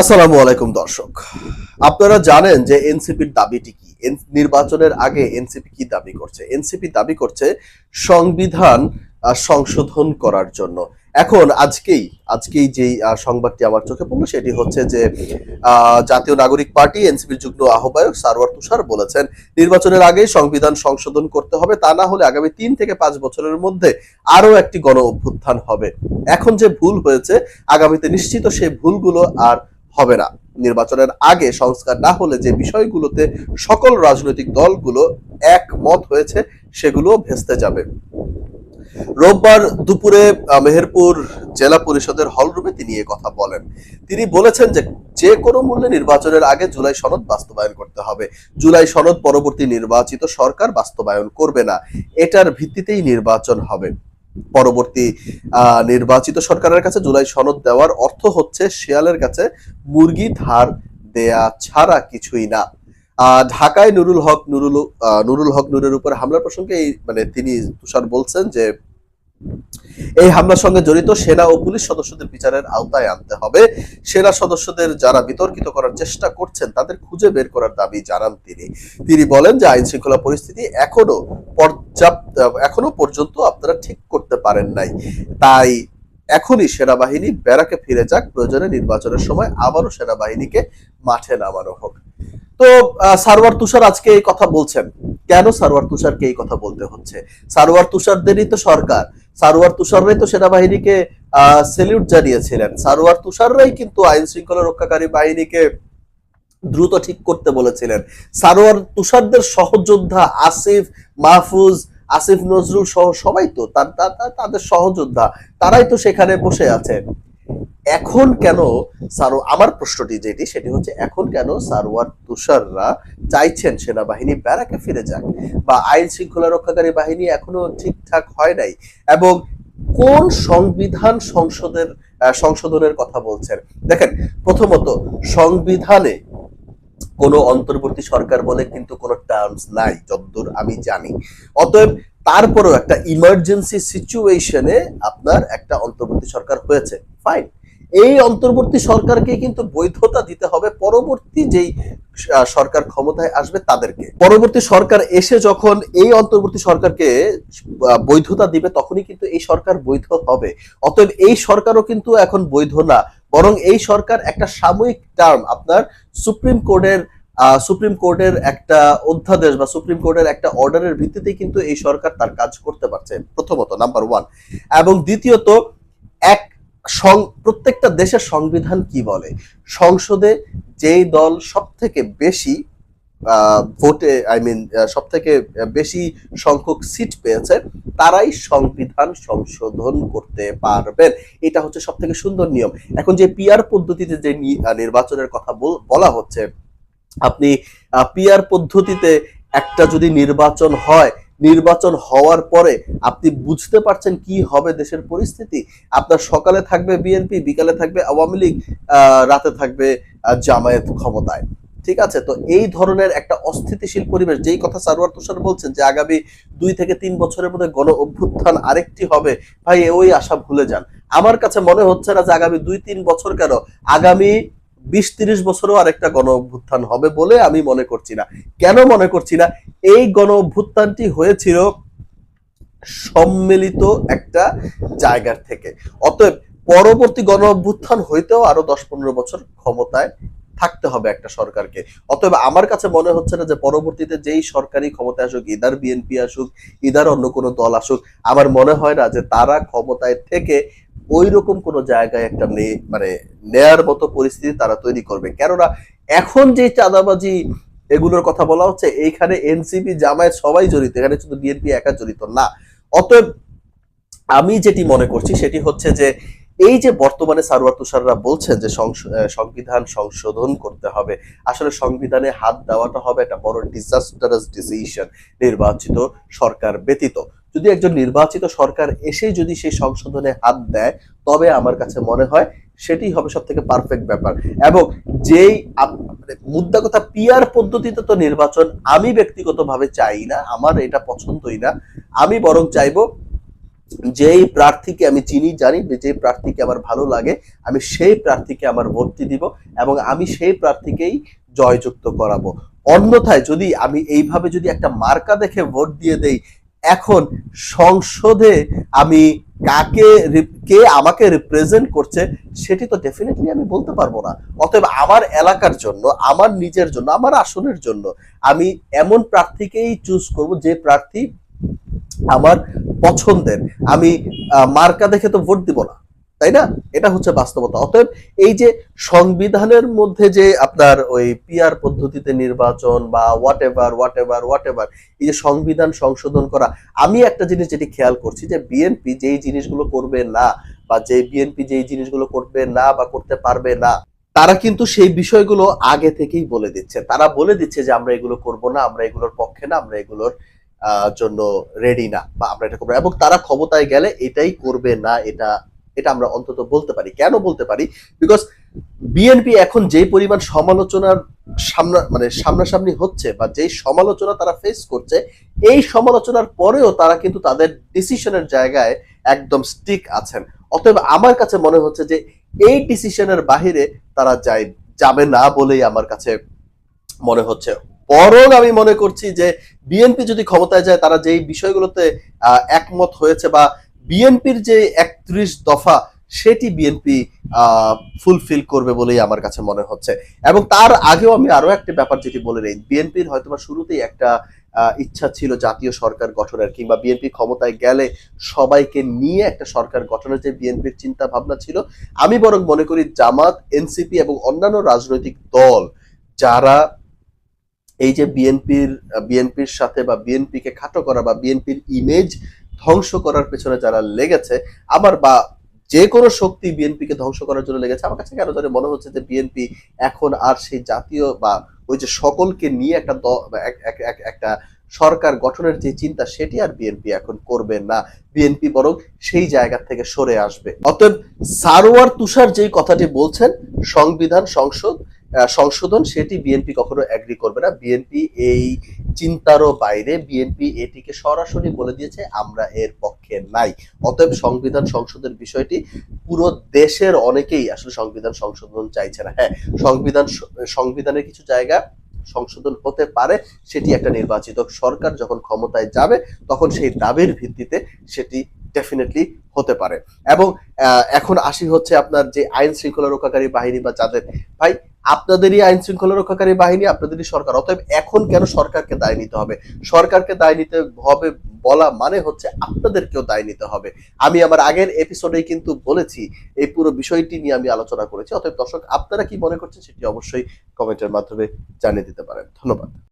আসসালামু আলাইকুম, দর্শক। আপনারা জানেন যে এনসিপির দাবিটি কি? নির্বাচনের আগে এনসিপি কি দাবি করছে? এনসিপি দাবি করছে সংবিধান সংশোধন করার জন্য। এখন আজকেই আজকেই যেই সংবাদটি আমার চোখে পড়ল, সেটি হচ্ছে যে জাতীয় নাগরিক পার্টি, এনসিপির যুগ্ম আহ্বায়ক সারওয়ার তুষার বলেছেন, নির্বাচনের আগে সংবিধান সংশোধন করতে হবে, তা না হলে আগামী তিন থেকে পাঁচ বছরের মধ্যে আরও একটি গণ অভ্যুত্থান হবে। এখন যে ভুল হয়েছে, আগামীতে নিশ্চিত সেই ভুলগুলো আর হবে না। নির্বাচনের আগে সংস্কার না হলে যে বিষয়গুলোতে সকল রাজনৈতিক দলগুলো একমত হয়েছে সেগুলো ভেস্তে যাবে। রোববার দুপুরে মেহেরপুর জেলা পরিষদের হলরুমে তিনি এ কথা বলেন। তিনি বলেছেন যে যে কোনো মূল্যে নির্বাচনের আগে জুলাই সনদ বাস্তবায়ন করতে হবে। জুলাই সনদ পরবর্তী নির্বাচিত সরকার বাস্তবায়ন করবে না। এটার ভিত্তিতেই নির্বাচন হবে। পরবর্তী নির্বাচিত সরকারের কাছে জুলাই সনদ দেওয়ার অর্থ হচ্ছে শেয়ালের কাছে মুরগি ধার দেয়া ছাড়া কিছুই না। ঢাকায় নুরুল হক নুরুল নুরুল হক নুরের উপর হামলার প্রসঙ্গে এই মানে তিনি তুষার বলছেন যে এই হামলার সঙ্গে জড়িত সেনা ও পুলিশ সদস্যদের বিচারের আওতায় আনতে হবে। সেনা সদস্যদের যারা বিতর্কিত করার চেষ্টা করছেন, তাদের খুঁজে বের করার দাবি জানান তিনি। তিনি বলেন যে আইন শৃঙ্খলা পরিস্থিতি এখনও পর্যাপ্ত, এখনও পর্যন্ত আপনারা ঠিক করতে পারেন নাই। তাই এখনই সেনাবাহিনী ব্যারাকে ফিরে যাক, প্রয়োজনে নির্বাচনের সময় আবারও সেনাবাহিনীকে মাঠে নামানো হোক। তো সারওয়ার তুষার আজকে এই কথা বলছেন। কেন সারওয়ার তুষারকে এই কথা বলতে হচ্ছে? সারওয়ার তুষারদেরই তো সরকার। সারওয়ার তুষাররাই তো সেনাবাহিনীকে সেলিউট জানিয়েছিলেন। সারওয়ার তুষাররাই কিন্তু আইন শৃঙ্খলা রক্ষাকারী বাহিনীকে দ্রুত ঠিক করতে বলেছিলেন। সারোয়ার তুষারদের সহযোদ্ধা আসিফ, মাহফুজ, আসিফ নজরুল সহ সবাই তো তাদের সহযোদ্ধা, তারাই তো সেখানে বসে আছে এখন কেন সারো, আমার প্রশ্নটি যেটি, সেটি হচ্ছে এখন কেন সারোয়ার তুষাররা চাইছেন সেনাবাহিনী ব্যারাকে ফিরে যাক বা আইন শৃঙ্খলা রক্ষাকারী বাহিনী এখনও ঠিকঠাক হয় নাই? এবং কোন সংবিধান সংসদের সংশোধনের কথা বলছেন? দেখেন, প্রথমত, সংবিধানে কোনো অন্তর্বর্তী সরকার বলে কিন্তু কোনো টার্মস নাই যতদূর আমি জানি। অতএব তারপরেও একটা ইমার্জেন্সি সিচুয়েশনে আপনার একটা অন্তর্বর্তী সরকার হয়েছে। ফাইন এই অন্তর্বর্তী সরকারকে কিন্তু বৈধতা দিতে হবে পরবর্তী যেই সরকার ক্ষমতায় আসবে তাদেরকে। পরবর্তী সরকার এসে যখন এই অন্তর্বর্তী সরকারকে বৈধতা দিবে তখনই কিন্তু এই সরকার বৈধ হবে। অতএব এই সরকারও কিন্তু এখন বৈধ না। বরং এই সরকার একটা সাময়িক টার্ম আপনার সুপ্রিম কোর্টের সুপ্রিম কোর্টের একটা অধ্যাদেশ বা সুপ্রিম কোর্টের একটা অর্ডারের ভিত্তিতে কিন্তু এই সরকার তার কাজ করতে পারছে, প্রথমত নাম্বার ওয়ান এবং দ্বিতীয়ত, এক প্রত্যেকটা দেশের সংবিধান কি বলে? সংসদে যেই দল সব থেকে বেশি ভোটে আই মিন সব থেকে বেশি সংখ্যক সিট পেয়েছে, তারাই সংবিধান সংশোধন করতে পারবেন। এটা হচ্ছে সব থেকে সুন্দর নিয়ম। এখন যে পিআর পদ্ধতিতে যে নির্বাচনের কথা বল- হচ্ছে, আপনি পিআর পদ্ধতিতে একটা যদি নির্বাচন হয় নির্বাচন হওয়ার পরে আপনি বুঝতে পারছেন কি হবে দেশের পরিস্থিতি। আপনার সকালে থাকবে বিএনপি বিকালে থাকবে আওয়ামী লীগ রাতে থাকবে জামায়াত ক্ষমতায়। ঠিক আছে? তো এই ধরনের একটা অস্থিতিশীল পরিবেশ, যেই কথা সারোয়ার তুষার বলছেন যে আগামী দুই থেকে তিন বছরের মধ্যে গণ অভ্যুত্থান আরেকটি হবে, ভাই, ওই আশা ভুলে যান। আমার কাছে মনে হচ্ছে না যে আগামী দুই তিন বছর কেন আগামী বিশ তিরিশ বছরও আরেকটা গণ অভ্যুত্থান হবে বলে আমি মনে করছি না। কেন মনে করছি না? এই গণ অভ্যুত্থানটি হয়েছিল সম্মিলিত একটা জায়গার থেকে। অতএব পরবর্তী গণ অভ্যুত্থান হইতেও আরও দশ পনেরো বছর ক্ষমতায় থাকতে হবে একটা সরকারকে। অতএব আমার কাছে মনে হচ্ছে না যে পরবর্তীতে যেই সরকারি ক্ষমতায় আসুক ইদার বিএনপি আসুক ইদার অন্য কোনো দল আসুক, আমার মনে হয় না যে তারা ক্ষমতায় থেকে ওই রকম কোনো জায়গায় একটা মানে নেয়ার মতো পরিস্থিতি তারা তৈরি করবে। কেননা এখন যে চাঁদাবাজি এগুলোর কথা বলা হচ্ছে, এইখানে এনসিপি জামায়াত সবাই জড়িত, এখানে শুধু বিএনপি একা জড়িত না। অতএব আমি যেটি মনে করছি সেটি হচ্ছে যে এই যে বর্তমানে সারোয়ার তুষাররা বলছেন যে সংবিধান সংশোধন করতে হবে, আসলে সংবিধানে হাত দেওয়াটা হবে একটা বড় ডিজাস্টারাস ডিসিশন নির্বাচিত সরকার ব্যতীত। যদি একজন নির্বাচিত সরকার এসে যদি সেই সংশোধনে হাত দেয়, তবে আমার কাছে মনে হয় সেটি হবে সব থেকে পারফেক্ট ব্যাপার। এবং যেই মানে মুদ্রা কথা পিয়ার পদ্ধতিতে তো নির্বাচন আমি ব্যক্তিগতভাবে চাই না, আমার এটা পছন্দই না। আমি বরং চাইব যেই প্রার্থীকে আমি চিনি, জানি যে প্রার্থীকে আমার ভালো লাগে, আমি সেই প্রার্থীকে আমার ভোটটি দিব এবং আমি সেই প্রার্থীকেই জয়যুক্ত করাবো। অন্যথায় যদি আমি এইভাবে যদি একটা মার্কা দেখে ভোট দিয়ে দেই, এখন সংসদে আমি কাকে কে আমাকে রিপ্রেজেন্ট করছে, সেটি তো ডেফিনেটলি আমি বলতে পারব না। অতএব আমার এলাকার জন্য, আমার নিজের জন্য, আমার আসনের জন্য, আমি এমন প্রার্থীকেই চুজ করব যে প্রার্থী আমার পছন্দের। আমি মার্কা দেখে তো ভোট দিব না, তাই না? এটা হচ্ছে বাস্তবতা। অতএব এই যে সংবিধানের মধ্যে যে আপনার ওই পিআর পদ্ধতিতে নির্বাচন বা whatever whatever whatever এই যে সংবিধান সংশোধন করা, আমি একটা জিনিস যেটি খেয়াল করছি যে বিএনপি যেই জিনিসগুলো করবে না বা যে বিএনপি যেই জিনিসগুলো করবে না বা করতে পারবে না, তারা কিন্তু সেই বিষয়গুলো আগে থেকেই বলে দিচ্ছে। তারা বলে দিচ্ছে যে আমরা এগুলো করব না, আমরা এগুলোর পক্ষে না, আমরা এগুলোর জন্য রেডি না বা আমরা এটা করব এবং তারা ক্ষমতায় গেলে এটাই করবে না, এটা এটা আমরা অন্তত বলতে পারি। কেন বলতে পারি? বিকজ বিএনপি এখন যে পরিমাণ সমালোচনার সামনা মানে সামনাসামনি হচ্ছে বা যেই সমালোচনা তারা ফেস করছে, এই সমালোচনার পরেও তারা কিন্তু তাদের ডিসিশনের জায়গায় একদম স্টিক আছেন। অতএব আমার কাছে মনে হচ্ছে যে এই ডিসিশনের বাহিরে তারা যায় যাবে না বলেই আমার কাছে মনে হচ্ছে। বরং আমি মনে করছি যে বিএনপি যদি ক্ষমতায় যায়, তারা যেই বিষয়গুলোতে একমত হয়েছে বা বিএনপির যে একত্রিশ দফা, সেটি বিএনপি ফুলফিল করবে বলেই আমার কাছে মনে হচ্ছে। এবং তার আগেও আমি আরও একটা ব্যাপার যেটি বলে নেই, বিএনপির হয়তোবা শুরুতেই একটা ইচ্ছা ছিল জাতীয় সরকার গঠনের, কিংবা বিএনপি ক্ষমতায় গেলে সবাইকে নিয়ে একটা সরকার গঠনের যে বিএনপির চিন্তা ভাবনা ছিল, আমি বরং মনে করি জামাত, এনসিপি এবং অন্যান্য রাজনৈতিক দল, যারা এই যে বিএনপির বিএনপির সাথে বা বিএনপিকে খাটো করা বা বিএনপির ইমেজ ধ্বংস করার পেছনে যারা লেগেছে, আবার বা যে কোনো শক্তি বিএনপিকে ধ্বংস করার জন্য লেগেছে, আমার কাছে কেন জানি মনে হচ্ছে যে বিএনপি এখন আর সেই জাতীয় বা ওই যে সকলকে নিয়ে একটা একটা সরকার গঠনের যে চিন্তা, সেটি আর বিএনপি এখন করবে না। বিএনপি বরং সেই জায়গা থেকে সরে আসবে। অতএব সারোয়ার তুষার যেই কথাটি বলছেন, সংবিধান সংসদ সংশোধন, সেটি বিএনপি কখনো এগ্রি করবে না। বিএনপি এই চিন্তারও বাইরে। বিএনপি এটিকে সরাসরি বলে দিয়েছে, আমরা এর পক্ষে নাই। অতএব সংবিধান সংশোধনের বিষয়টি পুরো দেশের অনেকেই আসলে সংবিধান সংশোধন চাইছে না। হ্যাঁ সংবিধান সংবিধানের কিছু জায়গা সংশোধন হতে পারে, সেটি একটা নির্বাচিত সরকার যখন ক্ষমতায় যাবে, তখন সেই দাবির ভিত্তিতে সেটি ডেফিনেটলি হতে পারে। এবং এখন আসি হচ্ছে আপনার যে আইন শৃঙ্খলা রক্ষাকারী বাহিনী বা যাদের ভাই আপনাদেরই আইন শৃঙ্খলা রক্ষাকারী বাহিনী, আপনাদেরই সরকার। অতএব এখন কেন সরকারকে দায় নিতে হবে? সরকারকে দায় নিতে হবে বলা মানে হচ্ছে আপনাদেরকেও দায় নিতে হবে। আমি আমার আগের এপিসোডে কিন্তু বলেছি, এই পুরো বিষয়টি নিয়ে আমি আলোচনা করেছি। অতএব দর্শক, আপনারা কি মনে করছেন সেটি অবশ্যই কমেন্টের মাধ্যমে জানিয়ে দিতে পারেন। ধন্যবাদ।